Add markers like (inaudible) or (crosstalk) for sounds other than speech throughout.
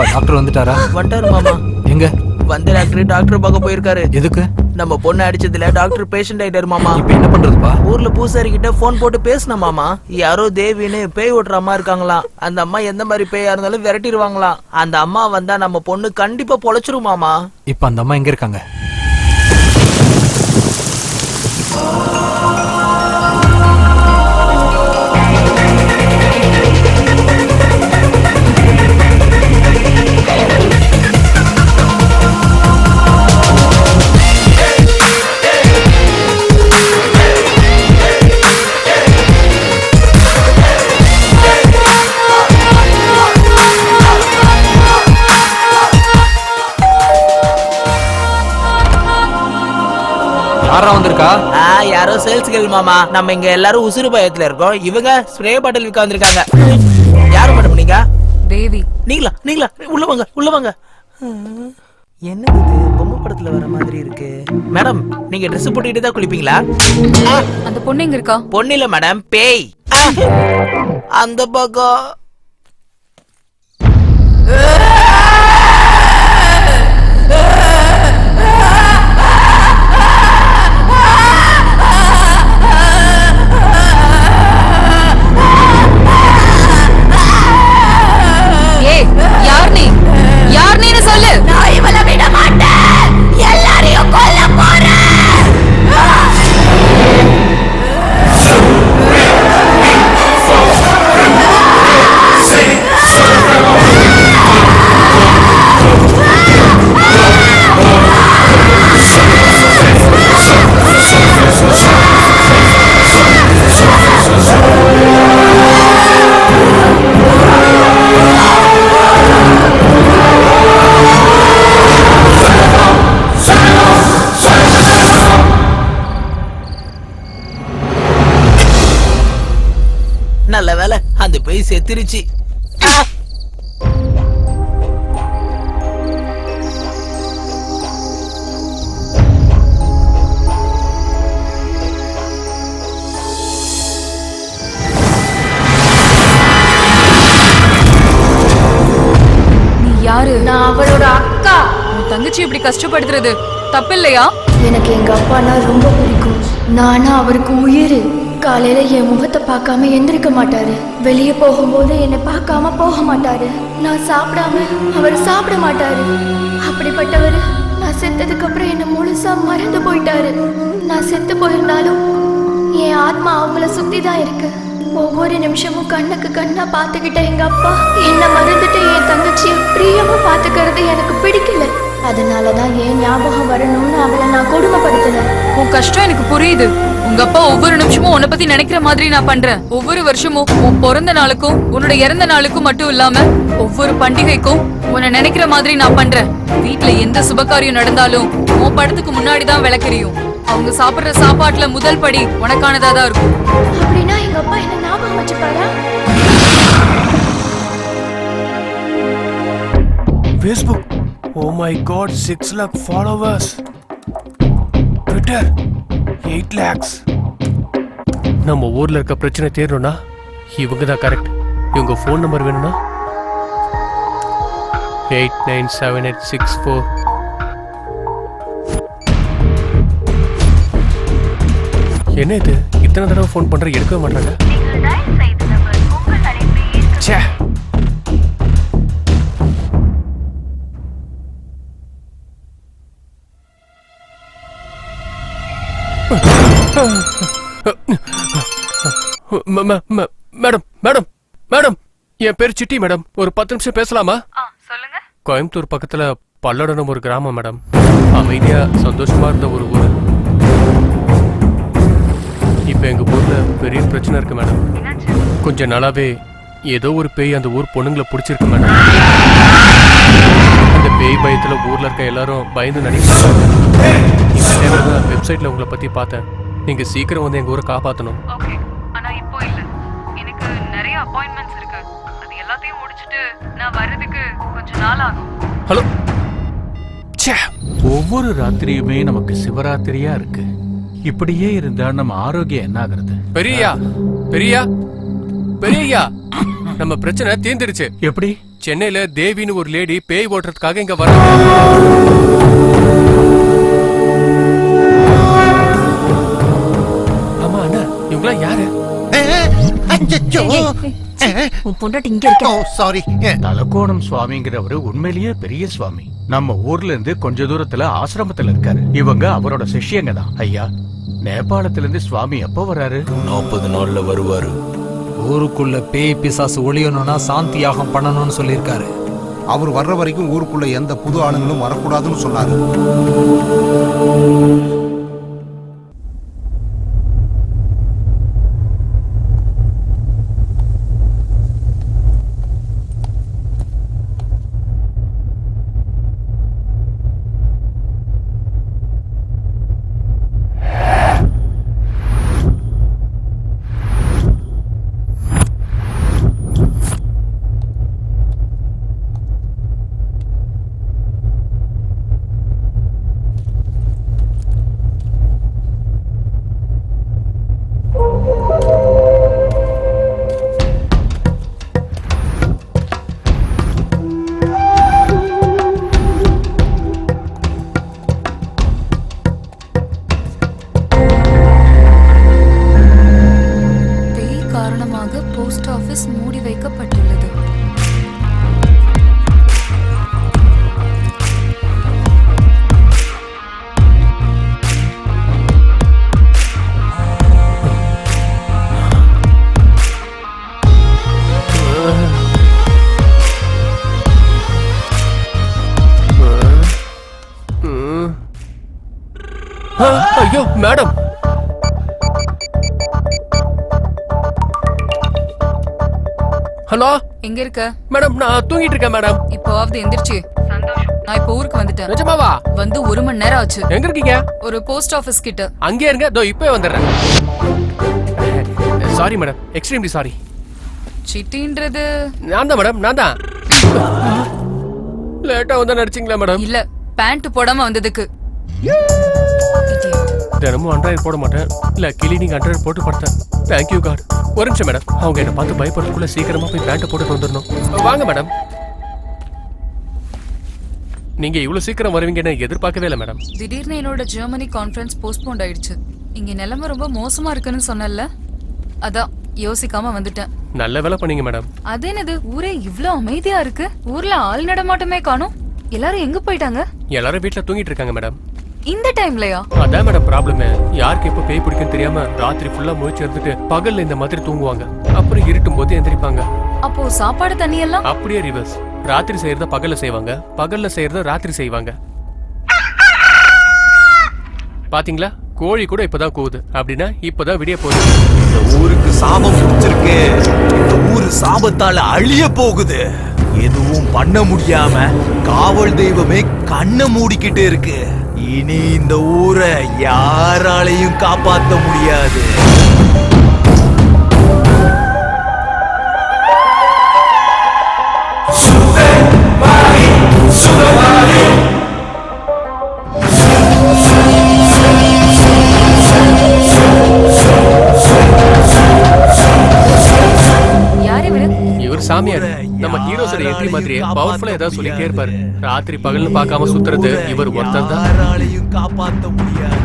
ஏன்பா டாக்டர் வந்துட்டாரா? வந்துட்டாரு மாமா. எங்க? வந்த டாக்டர் டாக்டர் பார்க்க போயிருக்காரு. எதுக்கு? நம்ம பொண்ணு அடிச்சதுல டாக்டர் பேஷண்ட் ஆயிட்டாரு மாமா. இப்போ என்ன பண்றதுப்பா? ஊர்ல பூசாரி கிட்ட போன் போட்டு பேசின மாமா. யாரோ தேவின்னு பேய் ஓட்டுற அம்மா இருக்காங்களாம் அந்த அம்மா எந்த மாதிரி பேயா இருந்தாலும் விரட்டிடுவாங்களாம் அந்த அம்மா வந்தா நம்ம பொண்ணு கண்டிப்பா பொழைச்சிரும் மாமா. இப்போ அந்த அம்மா எங்க இருக்காங்க? யாரோ சேல்ஸ் கேள் மாமா. நம்ம இங்க எல்லாரும் உசுறு பயத்துல இருக்கோம். இவங்க ஸ்ப்ரே பாட்டில் விற்க வந்திருக்காங்க யாரு மேடம் நீங்க? தேவி. நீங்களா? நீங்களா? உள்ள வாங்க உள்ள வாங்க. என்னது இது? பொம்மை படத்துல வர மாதிரி இருக்கு. மேடம் நீங்க Dress போட்டுக்கிட்டு தான் குளிப்பீங்களா? அந்த பொண்ணு எங்க இருக்கா? பொண்ணு இல்ல மேடம் பேய். அந்த பக்கம். நீ யாரு? நான் அவளோட அக்கா. உன் தங்கச்சி இப்படி கஷ்டப்படுத்துறது தப்பில்லையா? எனக்கு எங்க அப்பானா ரொம்ப பிடிக்கும். நானா அவருக்கு உயிர். காலையில என் முகத்தை பார்க்காம எந்திரிக்க மாட்டாரு. வெளியே போகும்போது என்னை பார்க்காம போக மாட்டாரு. நான் சாப்பிடாம அவர் சாப்பிட மாட்டாரு. அப்படிப்பட்டவர் நான் செத்ததுக்கு அப்புறம் என்னை முழுசா மறந்து போயிட்டாரு. நான் செத்து போயிருந்தாலும் என் ஆத்மா அவங்கள சுத்தி தான் இருக்கு. ஒவ்வொரு நிமிஷமும் கண்ணுக்கு கண்ணா பார்த்துக்கிட்ட எங்க அப்பா என்ன மறந்துட்டு என் தங்கச்சியை பிரியமா பார்த்துக்கிறது எனக்கு பிடிக்கல. அதனாலதான் ஏன் ஞாபகம் வரணும்னு அவளை நான் கொடுமைப்படுத்தல உன் கஷ்டம் எனக்கு புரியுது. உங்க அப்பா ஒவ்வொரு நிமிஷமும் உன்னை பத்தி நினைக்கிற மாதிரி நான் பண்றேன். ஒவ்வொரு வருஷமும் உன் பிறந்த நாளுக்கும் உன்னோட இறந்த நாளுக்கும் மட்டும் இல்லாம ஒவ்வொரு பண்டிகைக்கும் உன்னை நினைக்கிற மாதிரி நான் பண்றேன். வீட்ல எந்த சுபகாரியம் நடந்தாலும் உன் படத்துக்கு முன்னாடி தான் விளக்கறியும். அவங்க சாப்பிடுற சாப்பாட்டுல முதல் படி உனக்கானதா தான் இருக்கும். அப்படின்னா எங்க அப்பா என்ன ஞாபகம் வச்சுப்பாரா? Facebook. Oh my god, 6 lakh followers. Twitter, 8 lakhs. நம்ம ஊர்ல இருக்க பிரச்சனை தீரணும்னா இவங்க தான் கரெக்ட் இவங்க ஃபோன் நம்பர் வேணும்னா? Eight nine seven eight six four என்ன இது? இத்தனை தடவை ஃபோன் பண்ற எடுக்கவே மாட்டாங்க மேடம் மேடம் மேடம் என் பேர் சிட்டி மேடம். ஒரு பத்து நிமிஷம் பேசலாமா? சொல்லுங்க. கோயம்புத்தூர் பக்கத்துல பல்லடனம் ஒரு கிராமம் மேடம். அமைதியா சந்தோஷமா இருந்த ஒரு ஊர். இப்ப எங்க ஊர்ல பெரிய பிரச்சனை இருக்கு மேடம். கொஞ்ச நாளாவே ஏதோ ஒரு பேய் அந்த ஊர் பொண்ணுங்களை பிடிச்சிருக்கு மேடம். அந்த பேய் பயத்துல ஊர்ல இருக்க எல்லாரும் பயந்து நடிக்கிறாங்க. இந்த வெப்சைட்ல உங்களை பத்தி பார்த்தேன். நீங்க சீக்கிரம் வந்து எங்க ஊரை காப்பாத்தணும். ஓகே ஆனா இப்போ இல்ல. எனக்கு நிறைய அப்பாயின்மெண்ட்ஸ் இருக்கு. அது எல்லாத்தையும் முடிச்சிட்டு நான் வர்றதுக்கு கொஞ்ச நாள் ஆகும். ஹலோ ஒவ்வொரு ராத்திரியுமே நமக்கு சிவராத்திரியா இருக்கு. இப்படியே இருந்தா நம்ம ஆரோக்கியம் என்ன ஆகுறது பெரியயா பெரியா. பெரியயா நம்ம பிரச்சனை தீர்ந்துருச்சு. எப்படி? சென்னையில தேவின்னு ஒரு லேடி பேய் ஓட்டுறதுக்காக இங்க வர இவங்களாம் யாரு? உன் பொண்டாட்டி இங்க இருக்க? சாரி தலக்கோணம் சுவாமிங்கிறவரு உண்மையிலேயே பெரிய சுவாமி. நம்ம ஊர்ல இருந்து கொஞ்ச தூரத்துல ஆசிரமத்துல இருக்காரு. இவங்க அவரோட சிஷ்யங்க தான். ஐயா நேபாளத்துல இருந்து சுவாமி எப்போ வராரு நாற்பது நாள்ல வருவாரு. ஊருக்குள்ள பேய் பிசாசு ஒளியணும்னா சாந்தி யாகம் பண்ணணும்னு சொல்லியிருக்காரு. அவர் வர்ற வரைக்கும் ஊருக்குள்ள எந்த புது ஆளுங்களும் வரக்கூடாதுன்னு சொன்னாரு. ஐயோ மேடம். ஹலோ? எங்க இருக்க? மேடம் நான் தூங்கிட்டு இருக்கேன் மேடம். இப்போவாவது எந்திரிச்சு. நான் இப்போ ஊருக்கு வந்துட்டேன். நிஜமாவா? வந்து ஒரு மணி நேரம் ஆச்சு. எங்க இருக்கீங்க? ஒரு போஸ்ட் ஆபீஸ் கிட்ட. அங்கே இருங்க. இதோ இப்போ வந்துடுறேன். (laughs) Sorry madam. எக்ஸ்ட்ரீம்லி சாரி சிட்டின்றது நான் தான் மேடம். நான் தான். லேட்டா வந்தா நடிச்சிங்களா மேடம்? இல்ல பேண்ட் போடாம வந்ததுக்கு. தினமும் அண்ட்ராய்டு போட மாட்டேன். இல்ல கிளீனிங் அண்ட்ராய்டு போட்டு படுத்தேன் தேங்க்யூ காட் ஒரு நிமிஷம் மேடம் அவங்க என்ன பார்த்து பயப்படுறதுக்குள்ள சீக்கிரமா போய் பேண்ட்டை போட்டு வந்துடணும் வாங்க மேடம் நீங்க இவ்வளவு சீக்கிரம் வருவீங்கன்னு எதிர்பார்க்கவே இல்லை மேடம் திடீர்னு என்னோட ஜெர்மனி கான்ஃபரன்ஸ் போஸ்ட்போண்ட் ஆயிடுச்சு. இங்க நிலைமை ரொம்ப மோசமா இருக்குன்னு சொன்னல அதான் யோசிக்காம வந்துட்டேன். நல்ல வேலை பண்ணீங்க மேடம் அது என்னது? ஊரே இவ்ளோ அமைதியா இருக்கு? ஊர்ல ஆள் நடமாட்டமே காணோம். எல்லாரும் எங்க போயிட்டாங்க? எல்லாரும் வீட்ல தூங்கிட்டு இருக்காங்க மேடம் இந்த டைம்லயா? அதான் மேடம் ப்ராப்ளம் யாருக்கு எப்ப பேய் பிடிக்குன்னு தெரியாம ராத்திரி ஃபுல்லா முழிச்சு இருந்துட்டு பகல்ல இந்த மாதிரி தூங்குவாங்க. அப்புறம் இருட்டும் போது எந்திரிப்பாங்க. அப்போ சாப்பாடு தண்ணி எல்லாம்? அப்படியே ரிவர்ஸ் ராத்திரி செய்யறத பகல்ல செய்வாங்க. பகல்ல செய்யறத ராத்திரி செய்வாங்க. பாத்தீங்களா? கோழி கூட இப்பதான் கூவுது. அப்படின்னா இப்பதான் விடிய போகுது. இந்த ஊருக்கு சாபம் பிடிச்சிருக்கு. இந்த ஊரு சாபத்தால அழிய போகுது. எதுவும் பண்ண முடியாம காவல் தெய்வமே கண்ணை மூடிக்கிட்டு இருக்கு. இனி இந்த ஊரை யாராலையும் காப்பாற்ற முடியாது. மாதிரியே பவர்ஃபுல்லா ஏதாவது சொல்லிட்டே இருப்பாரு. ராத்திரி பகல்னு பார்க்காம சுத்துறது இவர் ஒருத்தர் தான். யாராலையும் காப்பாத்த முடியாது.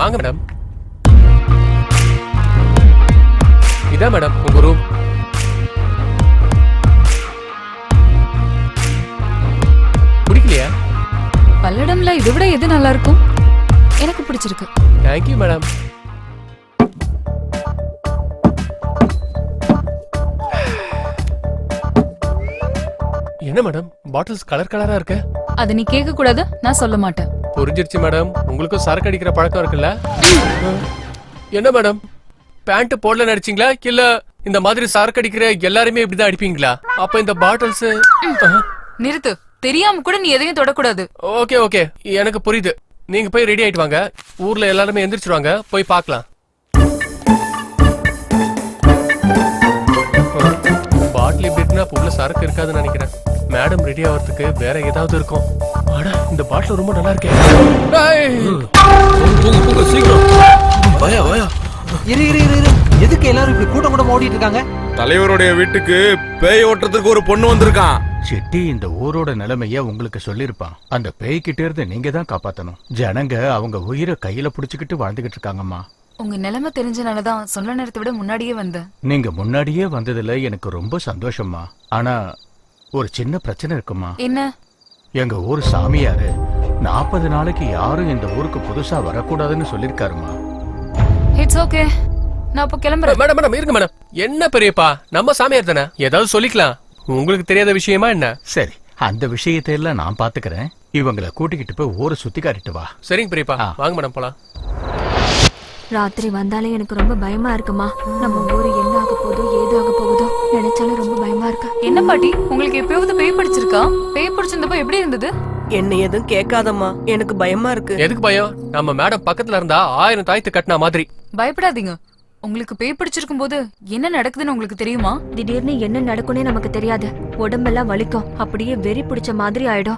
வாங்க மேடம். இதான் மேடம் உங்க ரூம் பிடிக்கலையா பல்லடம்ல இதை விட எது நல்லா இருக்கும்? எனக்கு பிடிச்சிருக்கு. Thank you madam. என்ன மேடம் பாட்டில்ஸ் கலர் கலரா இருக்கு. அதை நீ கேட்க கூடாது நான் சொல்ல மாட்டேன். புரிஞ்சிருச்சு மேடம் உங்களுக்கும் சரக்கு அடிக்கிற பழக்கம் இருக்குல்ல? என்ன மேடம் பேண்ட் போடல நடிச்சீங்களா? இல்ல இந்த மாதிரி சரக்கு அடிக்கிற எல்லாருமே இப்படிதான் அடிப்பீங்களா? அப்ப இந்த பாட்டில்ஸ் நிறுத்து. தெரியாம கூட நீ எதையும் தொடக்கூடாது. Okay okay. எனக்கு புரியுது. நீங்க போய் ரெடி ஆயிட்டு வாங்க. ஊர்ல எல்லாருமே எந்திரிச்சிருவாங்க. போய் பார்க்கலாம். பாட்டில் இப்படி இருக்குன்னா அப்ப உள்ள சரக்கு இருக்காதுன்னு நினைக்கிறேன். மேடம் ரெடி ஆகிறதுக்கு வேற ஏதாவது இருக்கும். அட இந்த பாட்டில் ரொம்ப நல்லா இருக்கே. டேய். இரு இரு இரு இரு. எதுக்கு எல்லாரும் இப்படி கூட்டம் கூட்டம் ஓடிட்டு இருக்காங்க? தலைவருடைய வீட்டுக்கு பேய் ஓட்டுறதுக்கு ஒரு பொண்ணு வந்திருக்கான். சிட்டி இந்த ஊரோட நிலைமைய உங்களுக்கு சொல்லிருப்பான் அந்த பேய்கிட்ட இருந்து நீங்க தான் காப்பாத்தணும். ஜனங்க அவங்க உயிரை கையில புடிச்சுக்கிட்டு வாழ்ந்துகிட்டு இருக்காங்கம்மா. உங்க நிலைமை தெரிஞ்சனாலதான் சொல்ல நேரத்தை விட முன்னாடியே வந்தேன் நீங்க முன்னாடியே வந்ததுல எனக்கு ரொம்ப சந்தோஷம்மா. ஆனா ஒரு சின்ன பிரச்சனை இருக்குமா? என்ன? எங்க ஊர் சாமியாரு நாற்பது நாளைக்கு யாரும் இந்த ஊருக்கு புதுசா வரக்கூடாதுன்னு சொல்லிருக்காருமா. இட்ஸ் ஓகே நான் அப்போ கிளம்புறேன். மேடம் மேடம் இருங்க மேடம். என்ன பெரியப்பா? நம்ம சாமியார் தானே? ஏதாவது சொல்லிக்கலாம். உங்களுக்கு தெரியாத விஷயமா என்ன? சரி அந்த விஷயத்தை எல்லாம் நான் பாத்துக்கிறேன் இவங்கள கூட்டிக்கிட்டு போய் ஊரை சுத்தி காட்டிட்டு வா. சரிங்க பெரியப்பா. ஆ. வாங்க மேடம் போலாம். ராத்திரி வந்தாலே எனக்கு ரொம்ப பயமா இருக்குமா? நம்ம ஊரு என்ன ஆக போதோ ஏது ஆக போகுதோ நினைச்சாலும் ரொம்ப பயமா இருக்கு? என்ன பாட்டி? உங்களுக்கு எப்பயாவது பேய் பிடிச்சிருக்கா? பேய் பிடிச்சிருந்தப்போ எப்படி இருந்தது? என்ன எதுவும் கேட்காதம்மா. எனக்கு பயமா இருக்கு. எதுக்கு பயம்? நம்ம மேடம் பக்கத்துல இருந்தா ஆயிரம் தாய்த்து கட்டின மாதிரி. பயப்படாதீங்க. உங்களுக்கு பேய் பிடிச்சிருக்கும் போது என்ன நடக்குதுன்னு உங்களுக்கு தெரியுமா? திடீர்னு என்ன நடக்கும்னே நமக்கு தெரியாது. உடம்பெல்லாம் வலிக்கும். அப்படியே வெறி பிடிச்ச மாதிரி ஆயிடும்.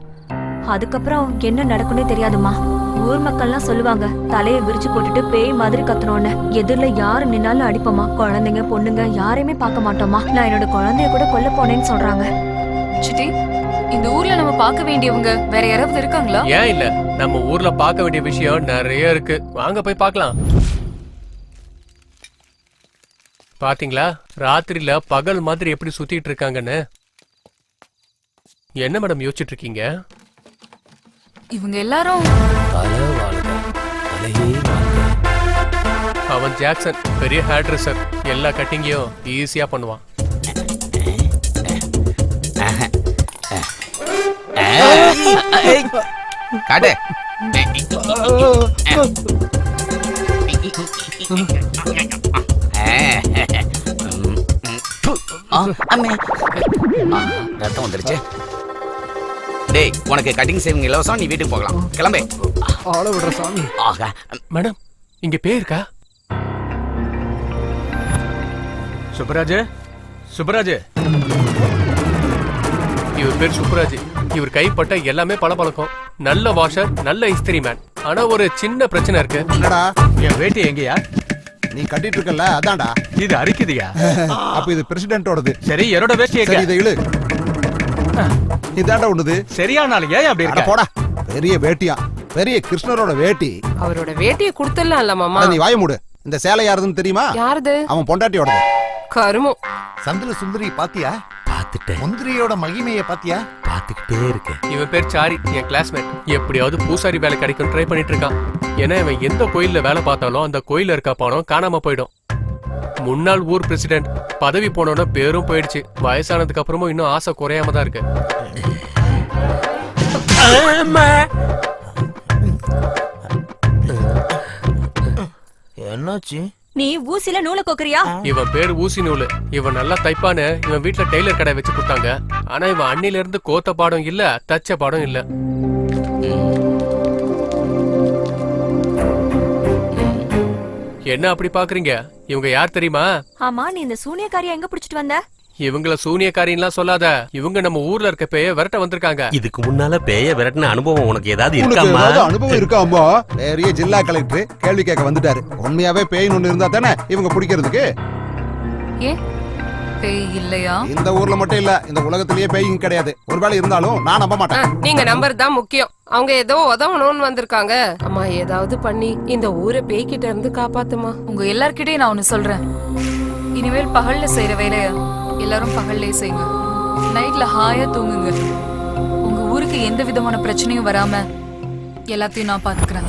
அதுக்கப்புறம் என்ன நடக்கும்னே தெரியாதுமா ஊர் மக்கள்லாம் சொல்லுவாங்க தலையை விரிச்சு போட்டுட்டு பேய் மாதிரி கத்தணும்னு எதிரில யாரு நின்னாலும் அடிப்போமா? குழந்தைங்க பொண்ணுங்க யாரையுமே பார்க்க மாட்டோமா? நான் என்னோட குழந்தைய கூட கொல்ல போனேன்னு சொல்றாங்க. சிட்டி இந்த ஊர்ல நம்ம பார்க்க வேண்டியவங்க வேற யாராவது இருக்காங்களா? ஏன் இல்ல? நம்ம ஊர்ல பார்க்க வேண்டிய விஷயம் நிறைய இருக்கு. வாங்க போய் பார்க்கலாம். பாத்தீங்களா? ராத்திரில பகல் மாதிரி எப்படி சுத்திட்டு இருக்காங்கன்னு? என்ன மேடம் யோசிச்சுட்டு இருக்கீங்க? இவங்க எல்லாரும் அவன் ஜாக்சன் பெரிய ஹேர் ட்ரெஸ்ஸர் எல்லா கட்டிங்கையும் ஈஸியா பண்ணுவான். காட்டு. ரத்தம் வந்துருச்சு. டேய் உனக்கு கட்டிங் சேவிங் இலவசம் நீ வீட்டுக்கு போகலாம். கிளம்பு. ஆள விடுற சாமி. ஆகா மேடம் இங்க பேர் இருக்கா? சுப்பராஜ் சுப்பராஜ். இவர் பேர் சுப்ராஜ் இவர் கைப்பட்ட எல்லாமே பளபளக்கும். நல்ல வாஷர் நல்ல இஸ்திரி மேன் ஆனா ஒரு சின்ன பிரச்சனை இருக்கு. என்னடா? என் வேட்டி எங்கயா? நீ கட்டிட்டு இருக்கல்ல அதான்டா. இது அரிக்குதுயா? (laughs) அப்ப இது பிரசிடென்ட்டோடது சரி என்னோட வேட்டி சரி இதை இழு. இதாண்டா உன்னது. சரியான ஏன் அப்படி இருக்க? போடா. பெரிய வேட்டியா. பெரிய கிருஷ்ணரோட வேட்டி. அவரோட வேட்டியை கொடுத்துடலாம்ல மாமா. அட, நீ வாய மூடு. இந்த சேலை யாருதுன்னு தெரியுமா? யாருது? அவன் பொண்டாட்டியோடது. கருமம் சந்திர சுந்தரி பாத்தியா? பார்த்துட்டேன். முந்திரியோட மகிமைய பாத்தியா? பார்த்துக்கிட்டே இருக்கேன். இவன் பேர் சாரி என் கிளாஸ்மேட் எப்படியாவது பூசாரி வேலை கிடைக்கும் ட்ரை பண்ணிட்டு இருக்கான். ஏன்னா இவன் எந்த கோயில்ல வேலை பார்த்தாலும் அந்த கோயில்ல இருக்க பணம் காணாம போயிடும். முன்னாள் ஊர் பிரசிடென்ட் பதவி போனோட பேரும் போயிடுச்சு. வயசானதுக்கு அப்புறமும் இன்னும் ஆசை குறையாம தான் இருக்கு. என்னாச்சு? நீ ஊசில நூலை கோக்குறியா? இவன் பேர் ஊசி நூலு. இவன் நல்லா தைப்பான்னு இவன் வீட்ல டெய்லர் கடை வச்சு கொடுத்தாங்க. ஆனா இவன் அண்ணில இருந்து கோத்த பாடம் இல்ல தச்ச பாடம் இல்ல. என்ன அப்படி பாக்குறீங்க? இவங்க யார் தெரியுமா? ஆமா நீ இந்த சூனியக்காரியா எங்க பிடிச்சிட்டு வந்த? இவங்கள சூனியக்காரின்லாம் சொல்லாத. இவங்க நம்ம ஊர்ல இருக்க பேய விரட்ட வந்திருக்காங்க. இதுக்கு முன்னால பேய விரட்டின அனுபவம் உனக்கு ஏதாவது இருக்காமா அனுபவம் இருக்காம்பா பெரிய ஜில்லா கலெக்டர் கேள்வி கேட்க வந்துட்டாரு. உண்மையாவே பேய்னு ஒண்ணு இருந்தா தானே இவங்க பிடிக்கிறதுக்கு? ஏன் பேய் இல்லையா? இந்த ஊர்ல மட்டும் இல்ல இந்த உலகத்திலேயே பேய்ங்க கிடையாது. ஒருவேளை இருந்தாலும் நான் நம்ப மாட்டேன். நீங்க நம்பர் தான் முக்கியம். அவங்க ஏதோ உதவணும்னு வந்திருக்காங்க. அம்மா ஏதாவது பண்ணி இந்த ஊரை பேய்கிட்ட இருந்து காப்பாத்துமா? உங்க எல்லார்கிட்டயும் நான் ஒண்ணு சொல்றேன். இனிமேல் பகல்ல செய்யற வேலைய எல்லாரும் பகல்லே செய்யுங்க நைட்ல ஹாயா தூங்குங்க. உங்க ஊருக்கு எந்த விதமான பிரச்சனையும் வராம எல்லாத்தையும் நான் பாத்துக்கிறேன்.